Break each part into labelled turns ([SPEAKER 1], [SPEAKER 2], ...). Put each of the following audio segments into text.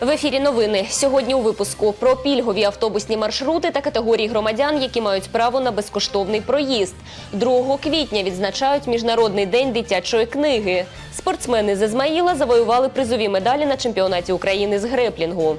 [SPEAKER 1] В ефірі новини сьогодні у випуску про пільгові автобусні маршрути та категорії громадян, які мають право на безкоштовний проїзд. 2 квітня відзначають міжнародний день дитячої книги. Спортсмени з Ізмаїла завоювали призові медалі на чемпіонаті України з греплінгу.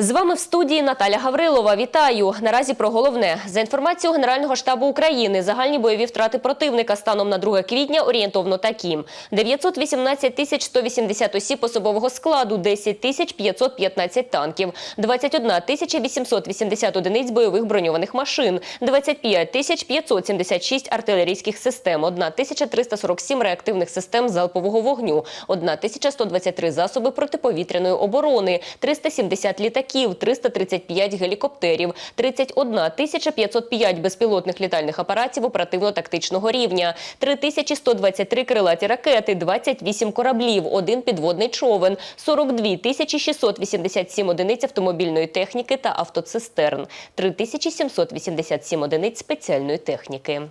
[SPEAKER 1] З вами в студії Наталя Гаврилова. Вітаю. Наразі про головне. За інформацією Генерального штабу України, загальні бойові втрати противника станом на 2 квітня орієнтовно такі: 918 тисяч 180 осіб особового складу, 10 тисяч 515 танків, 21 тисяча 880 одиниць бойових броньованих машин, 25 тисяч 576 артилерійських систем, 1 тисяча 347 реактивних систем залпового вогню, 1 тисяча 123 засоби протиповітряної оборони, 370 літаків, 335 гелікоптерів, 31 505 безпілотних літальних апаратів оперативно-тактичного рівня, 3123 крилаті ракети, 28 кораблів, один підводний човен, 42 687 одиниць автомобільної техніки та автоцистерн, 3787 одиниць спеціальної техніки.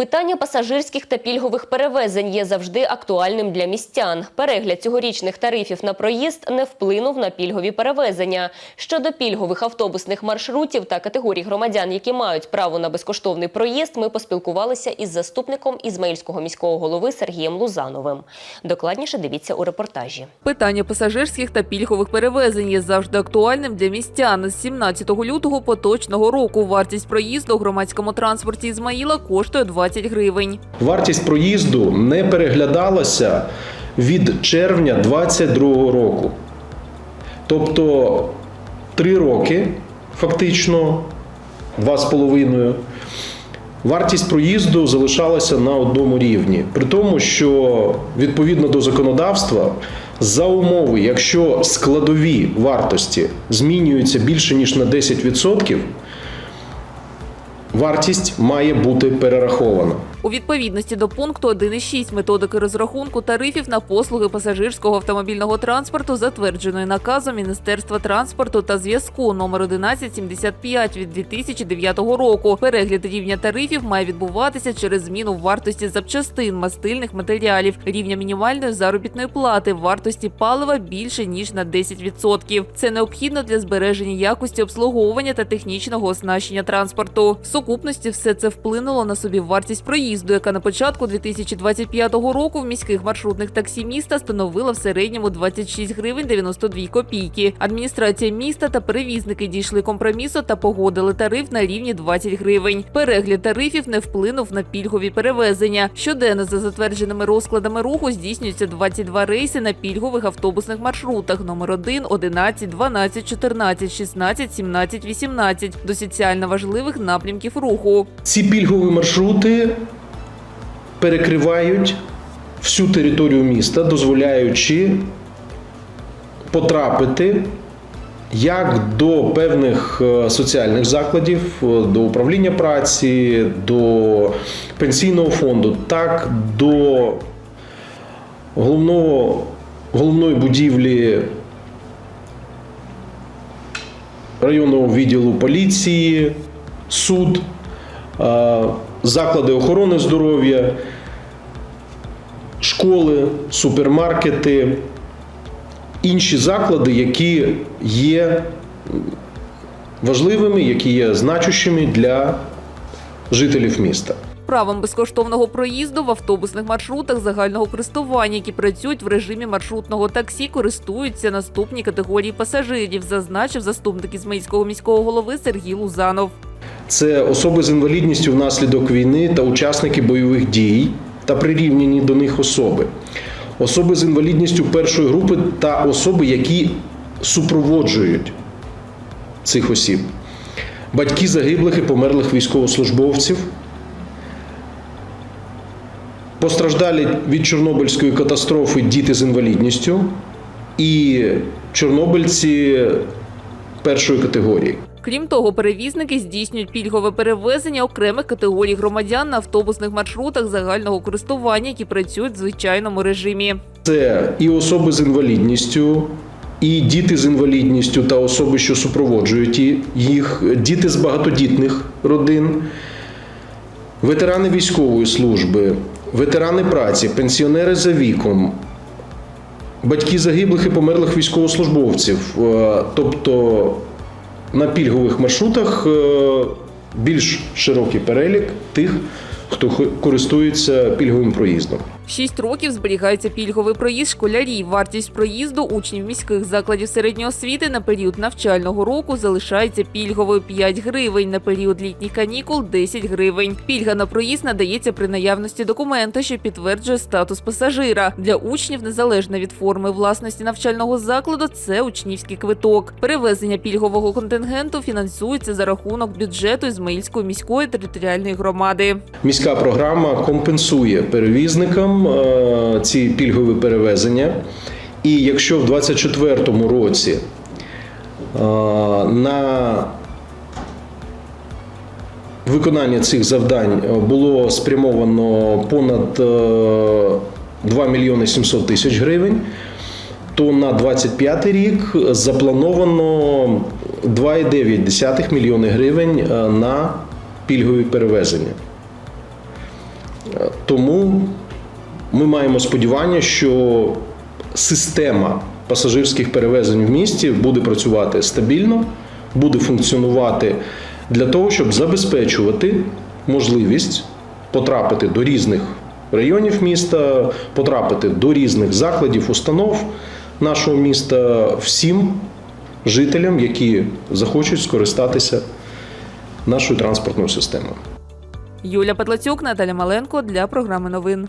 [SPEAKER 1] Питання пасажирських та пільгових перевезень є завжди актуальним для містян. Перегляд цьогорічних тарифів на проїзд не вплинув на пільгові перевезення. Щодо пільгових автобусних маршрутів та категорій громадян, які мають право на безкоштовний проїзд, ми поспілкувалися із заступником Ізмаїльського міського голови Сергієм Лузановим. Докладніше дивіться у репортажі.
[SPEAKER 2] Питання пасажирських та пільгових перевезень є завжди актуальним для містян. З 17 лютого поточного року вартість проїзду у громадському транспорті Ізмаїла коштує 20 гривень.
[SPEAKER 3] Вартість проїзду не переглядалася від червня 2022 року. Тобто три роки, фактично, два з половиною. Вартість проїзду залишалася на одному рівні. При тому, що відповідно до законодавства, за умови, якщо складові вартості змінюються більше ніж на 10%, вартість має бути перерахована.
[SPEAKER 2] У відповідності до пункту 1.6 методики розрахунку тарифів на послуги пасажирського автомобільного транспорту, затвердженої наказом Міністерства транспорту та зв'язку номер 1175 від 2009 року. Перегляд рівня тарифів має відбуватися через зміну вартості запчастин, мастильних матеріалів, рівня мінімальної заробітної плати, вартості палива більше ніж на 10%. Це необхідно для збереження якості обслуговування та технічного оснащення транспорту. В сукупності все це вплинуло на собі вартість проїзду, яка на початку 2025 року в міських маршрутних таксі міста становила в середньому 26 гривень 92 копійки. Адміністрація міста та перевізники дійшли компромісу та погодили тариф на рівні 20 гривень. Перегляд тарифів не вплинув на пільгові перевезення. Щоденно за затвердженими розкладами руху здійснюється 22 рейси на пільгових автобусних маршрутах номер 1, 11, 12, 14, 16, 17, 18 до соціально важливих напрямків руху.
[SPEAKER 3] Ці пільгові маршрути перекривають всю територію міста, дозволяючи потрапити як до певних е, соціальних закладів, е, до управління праці, до пенсійного фонду, так до головного, головної будівлі районного відділу поліції, суд, е, заклади охорони здоров'я, школи, супермаркети, інші заклади, які є важливими, які є значущими для жителів міста.
[SPEAKER 2] Правом безкоштовного проїзду в автобусних маршрутах загального користування, які працюють в режимі маршрутного таксі, користуються наступні категорії пасажирів, зазначив заступник Ізмаїльського міського голови Сергій Лузанов.
[SPEAKER 3] Це особи з інвалідністю внаслідок війни та учасники бойових дій та прирівняні до них особи, особи з інвалідністю першої групи та особи, які супроводжують цих осіб, батьки загиблих і померлих військовослужбовців, постраждалі від Чорнобильської катастрофи діти з інвалідністю і чорнобильці першої категорії.
[SPEAKER 2] Крім того, перевізники здійснюють пільгове перевезення окремих категорій громадян на автобусних маршрутах загального користування, які працюють в звичайному режимі.
[SPEAKER 3] Це і особи з інвалідністю, і діти з інвалідністю та особи, що супроводжують їх, діти з багатодітних родин, ветерани військової служби, ветерани праці, пенсіонери за віком, батьки загиблих і померлих військовослужбовців. Е, Тобто на пільгових маршрутах е, більш широкий перелік тих, хто користується пільговим проїздом.
[SPEAKER 2] Шість років зберігається пільговий проїзд школярів. Вартість проїзду учнів міських закладів середньої освіти на період навчального року залишається пільговою 5 гривень, на період літніх канікул 10 гривень. Пільга на проїзд надається при наявності документа, що підтверджує статус пасажира. Для учнів, незалежно від форми власності навчального закладу, це учнівський квиток. Перевезення пільгового контингенту фінансується за рахунок бюджету Ізмаїльської міської територіальної громади.
[SPEAKER 3] Міська програма компенсує перевізникам е, ці пільгові перевезення. І якщо в 2024 році е, на виконання цих завдань е, було спрямовано понад е, 2 мільйони 700 тисяч гривень, то на 25 рік заплановано 2,9 мільйони гривень на пільгові перевезення. Тому ми маємо сподівання, що система пасажирських перевезень в місті буде працювати стабільно, буде функціонувати для того, щоб забезпечувати можливість потрапити до різних районів міста, потрапити до різних закладів, установ нашого міста всім жителям, які захочуть скористатися нашою транспортною системою.
[SPEAKER 2] Юля Петлацюк, Наталя Маленко для програми новин.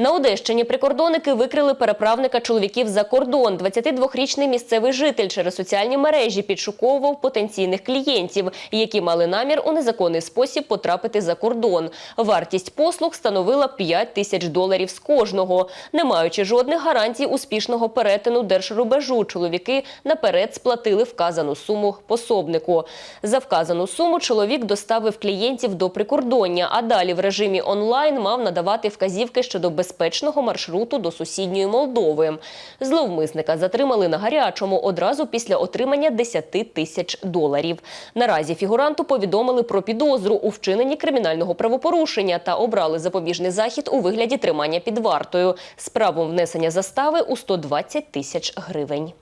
[SPEAKER 1] На Одещині прикордонники викрили переправника чоловіків за кордон. 22-річний місцевий житель через соціальні мережі підшуковував потенційних клієнтів, які мали намір у незаконний спосіб потрапити за кордон. Вартість послуг становила 5 тисяч доларів з кожного. Не маючи жодних гарантій успішного перетину держрубежу, чоловіки наперед сплатили вказану суму пособнику. За вказану суму чоловік доставив клієнтів до прикордоння, а далі в режимі онлайн мав надавати вказівки щодо безпечного маршруту до сусідньої Молдови. Зловмисника затримали на гарячому одразу після отримання 10 тисяч доларів. Наразі фігуранту повідомили про підозру у вчиненні кримінального правопорушення та обрали запобіжний захід у вигляді тримання під вартою з правом внесення застави у 120 тисяч гривень.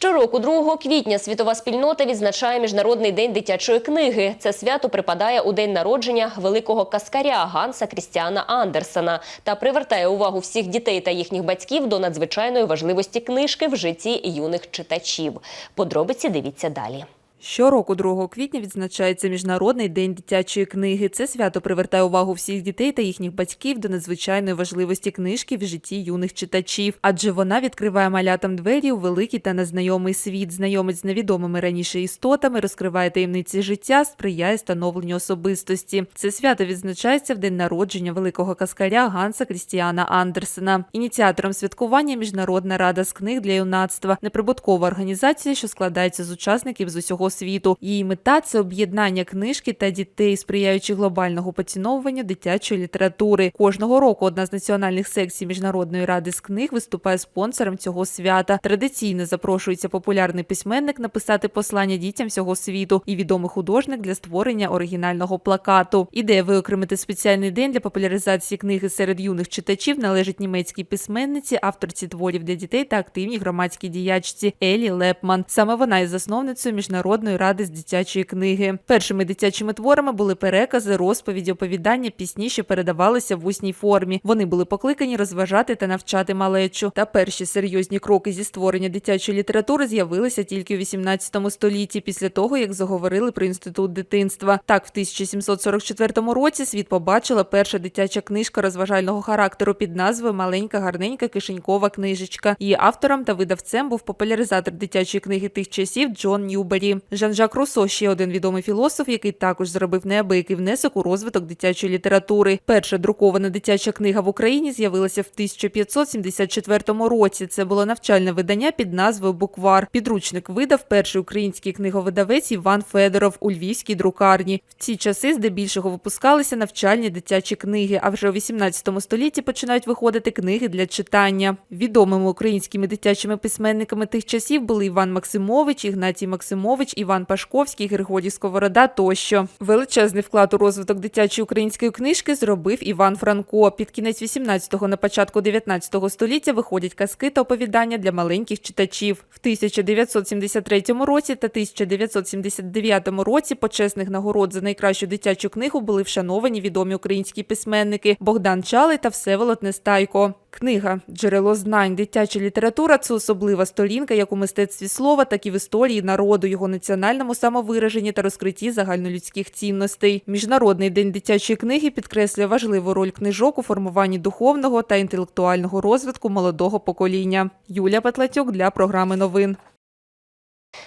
[SPEAKER 1] Щороку, 2 квітня, світова спільнота відзначає Міжнародний день дитячої книги. Це свято припадає у день народження великого каскаря Ганса Крістіана Андерсена та привертає увагу всіх дітей та їхніх батьків до надзвичайної важливості книжки в житті юних читачів. Подробиці дивіться далі.
[SPEAKER 2] Щороку 2 квітня відзначається Міжнародний день дитячої книги. Це свято привертає увагу всіх дітей та їхніх батьків до надзвичайної важливості книжки в житті юних читачів, адже вона відкриває малятам двері у великий та незнайомий світ, знайомить з невідомими раніше істотами, розкриває таємниці життя, сприяє становленню особистості. Це свято відзначається в день народження великого каскаря Ганса Крістіана Андерсена. Ініціатором святкування Міжнародна рада з книг для юнацтва, неприбуткова організація, що складається з учасників з усього світу. Її мета це об'єднання книжки та дітей, сприяючи глобального поціновуванню дитячої літератури. Кожного року одна з національних секцій Міжнародної ради з книг виступає спонсором цього свята. Традиційно запрошується популярний письменник написати послання дітям всього світу і відомий художник для створення оригінального плакату. Ідея виокремити спеціальний день для популяризації книги серед юних читачів належить німецькій письменниці, авторці творів для дітей та активній громадській діячці Елі Лепман. Саме вона є засновницею міжнародної ради з дитячої книги. Першими дитячими творами були перекази, розповіді, оповідання, пісні, що передавалися в усній формі. Вони були покликані розважати та навчати малечу. Та перші серйозні кроки зі створення дитячої літератури з'явилися тільки у 18 столітті, після того як заговорили про інститут дитинства. Так, в 1744 році світ побачила перша дитяча книжка розважального характеру під назвою Маленька гарненька кишенькова книжечка. Її автором та видавцем був популяризатор дитячої книги тих часів Джон Ньюбері. Жан-Жак Руссо – ще один відомий філософ, який також зробив неабиякий внесок у розвиток дитячої літератури. Перша друкована дитяча книга в Україні з'явилася в 1574 році. Це було навчальне видання під назвою Буквар. Підручник видав перший український книговидавець Іван Федоров у львівській друкарні. В ці часи здебільшого випускалися навчальні дитячі книги, а вже у 18 столітті починають виходити книги для читання. Відомими українськими дитячими письменниками тих часів були Іван Максимович, Ігнатій Максимович, Іван Пашковський, Григорій Сковорода тощо. Величезний вклад у розвиток дитячої української книжки зробив Іван Франко. Під кінець 18-го, на початку 19-го століття виходять казки та оповідання для маленьких читачів. В 1973 році та 1979 році почесних нагород за найкращу дитячу книгу були вшановані відомі українські письменники Богдан Чалий та Всеволод Нестайко. Книга Джерело знань, дитяча література це особлива сторінка як у мистецтві слова, так і в історії народу, його національному самовираженні та розкритті загальнолюдських цінностей. Міжнародний день дитячої книги підкреслює важливу роль книжок у формуванні духовного та інтелектуального розвитку молодого покоління. Юлія Петлатюк для програми новин.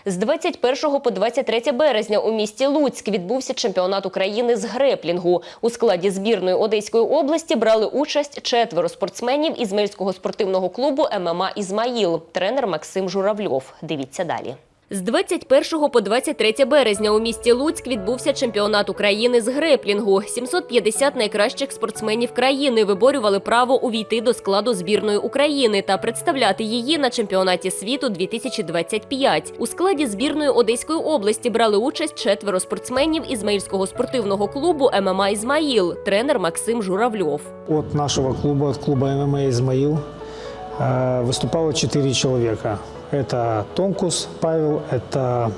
[SPEAKER 1] З 21 по 23 березня у місті Луцьк відбувся чемпіонат України з греплінгу. У складі збірної Одеської області брали участь четверо спортсменів Ізмельського спортивного клубу ММА Ізмаїл. Тренер Максим Журавльов. Дивіться далі. З 21 по 23 березня у місті Луцьк відбувся чемпіонат України з греплінгу. 750 найкращих спортсменів країни виборювали право увійти до складу збірної України та представляти її на чемпіонаті світу 2025. У складі збірної Одеської області брали участь четверо спортсменів Ізмаїльського спортивного клубу ММА Ізмаїл. Тренер Максим Журавльов.
[SPEAKER 4] От нашего клуба, от клуба ММА «Измаил» э, выступало четыре человека. Это Тонкус Павел, это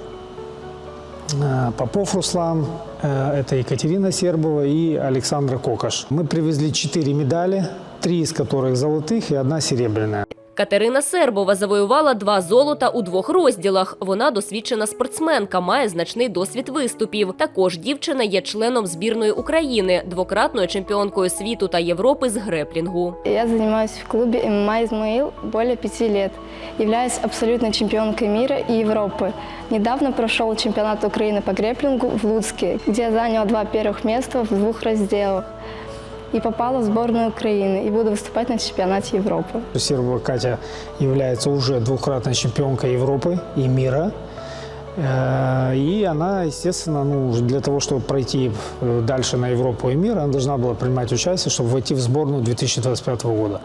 [SPEAKER 4] э, Попов Руслан, э, это Екатерина Сербова и Александра Кокаш. Мы привезли четыре медали, три из которых золотых и одна серебряная.
[SPEAKER 1] Катерина Сербова завоювала два золота у двох розділах. Вона досвідчена спортсменка, має значний досвід виступів. Також дівчина є членом збірної України, двократною чемпіонкою світу та Європи з греплінгу.
[SPEAKER 5] Я занимаюсь в клубе ММА «Измаил» более пяти лет. Являюсь абсолютной чемпионкой мира и Европы. Недавно прошел чемпионат Украины по греплингу в Луцке, где я заняла два первых места в двух разделах. И попала в сборную Украины и буду выступать на чемпионате Европы.
[SPEAKER 4] Сербова Катя является уже двукратной чемпионкой Европы и мира. Э, И она, естественно, ну, уже для того, чтобы пройти э, дальше на Европу и мир, она должна была принимать участие, чтобы войти в сборную 2025 года.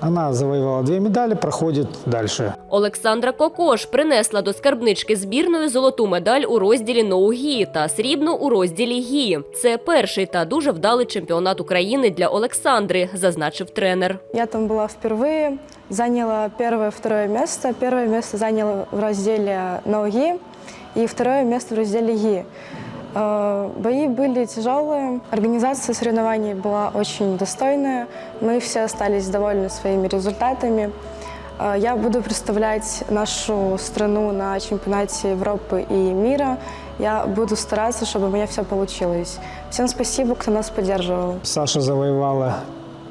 [SPEAKER 4] Она завоевала две медали, проходит дальше.
[SPEAKER 1] Олександра Кокош принесла до скарбнички збірної золоту медаль у розділі ноу-гі та срібну у розділі гі. Це перший та дуже вдалий чемпіонат України для Олександри, зазначив тренер.
[SPEAKER 6] Я там была впервые, заняла первое, второе место. Первое место заняла в разделе ноги и второе место в разделе ги. Э, Бои были тяжелые, организация соревнований была очень достойная. Мы все остались довольны своими результатами. Э, Я буду представлять нашу страну на чемпионате Европы и мира. Я буду стараться, чтобы у меня все получилось. Всем спасибо, кто нас поддерживал.
[SPEAKER 4] Саша завоевала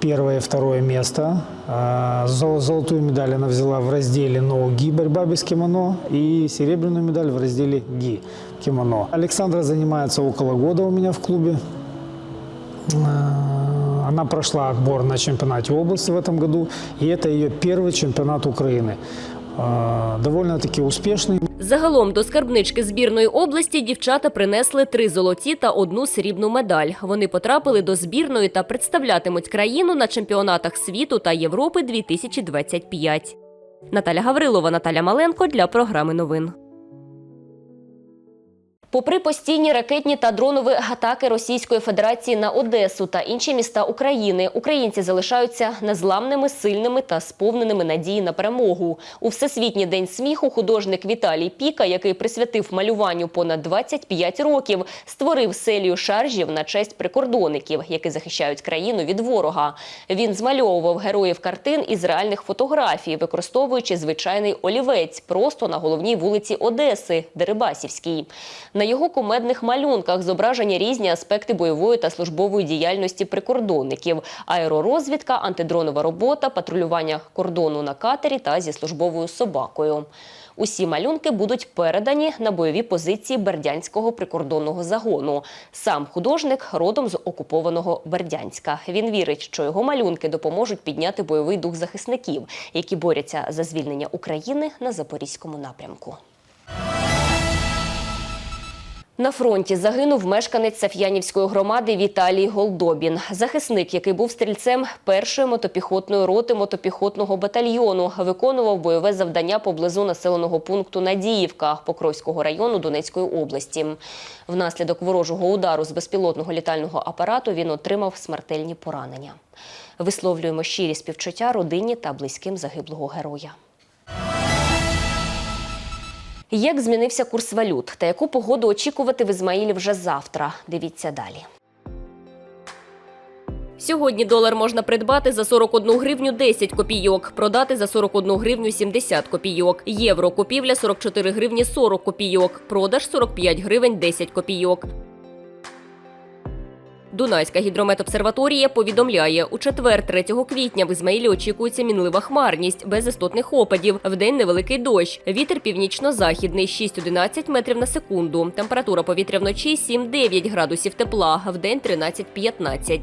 [SPEAKER 4] первое и второе место. А, зол- Золотую медаль она взяла в разделе ноу-ги борьба без кимоно и серебряную медаль в разделе ги кимоно. Александра занимается около года у меня в клубе. А, Она прошла отбор на чемпионате области в этом году, и это ее первый чемпионат Украины. А, Довольно-таки успешный.
[SPEAKER 1] Загалом до скарбнички збірної області дівчата принесли три золоті та одну срібну медаль. Вони потрапили до збірної та представлятимуть країну на чемпіонатах світу та Європи 2025. Наталя Гаврилова, Наталя Маленко для програми новин. Попри постійні ракетні та дронові атаки Російської Федерації на Одесу та інші міста України, українці залишаються незламними, сильними та сповненими надії на перемогу. У всесвітній день сміху художник Віталій Піка, який присвятив малюванню понад 25 років, створив селію шаржів на честь прикордонників, які захищають країну від ворога. Він змальовував героїв картин із реальних фотографій, використовуючи звичайний олівець просто на головній вулиці Одеси Дерибасівській. На його кумедних малюнках зображені різні аспекти бойової та службової діяльності прикордонників: аеророзвідка, антидронова робота, патрулювання кордону на катері та зі службовою собакою. Усі малюнки будуть передані на бойові позиції Бердянського прикордонного загону. Сам художник родом з окупованого Бердянська. Він вірить, що його малюнки допоможуть підняти бойовий дух захисників, які борються за звільнення України на запорізькому напрямку. На фронті загинув мешканець Саф'янівської громади Віталій Голдобін. Захисник, який був стрільцем першої мотопіхотної роти мотопіхотного батальйону, виконував бойове завдання поблизу населеного пункту Надіївка Покровського району Донецької області. Внаслідок ворожого удару з безпілотного літального апарату він отримав смертельні поранення. Висловлюємо щирі співчуття родині та близьким загиблого героя. Як змінився курс валют та яку погоду очікувати в Ізмаїлі вже завтра? Дивіться далі. Сьогодні долар можна придбати за 41 гривню 10 копійок, продати за 41 гривню 70 копійок. Євро купівля 44 гривні 40 копійок, продаж 45 гривень 10 копійок. Дунайська гідрометобсерваторія повідомляє, у четвер 3 квітня в Ізмаїлі очікується мінлива хмарність, без істотних опадів. Вдень невеликий дощ. Вітер північно-західний 6-11 метрів на секунду. Температура повітря вночі 7-9 градусів тепла, вдень 13-15.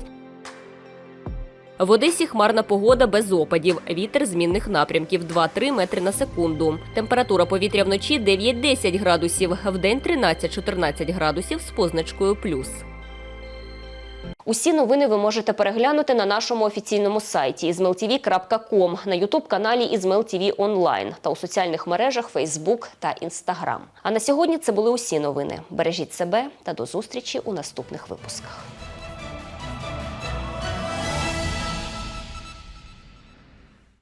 [SPEAKER 1] В Одесі хмарна погода без опадів. Вітер змінних напрямків 2-3 метри на секунду. Температура повітря вночі 9-10 градусів, вдень 13-14 градусів з позначкою плюс. Усі новини ви можете переглянути на нашому офіційному сайті izmailtv.com, на ютуб-каналі ізмелтіві Онлайн та у соціальних мережах Facebook та Instagram. А на сьогодні це були усі новини. Бережіть себе та до зустрічі у наступних випусках.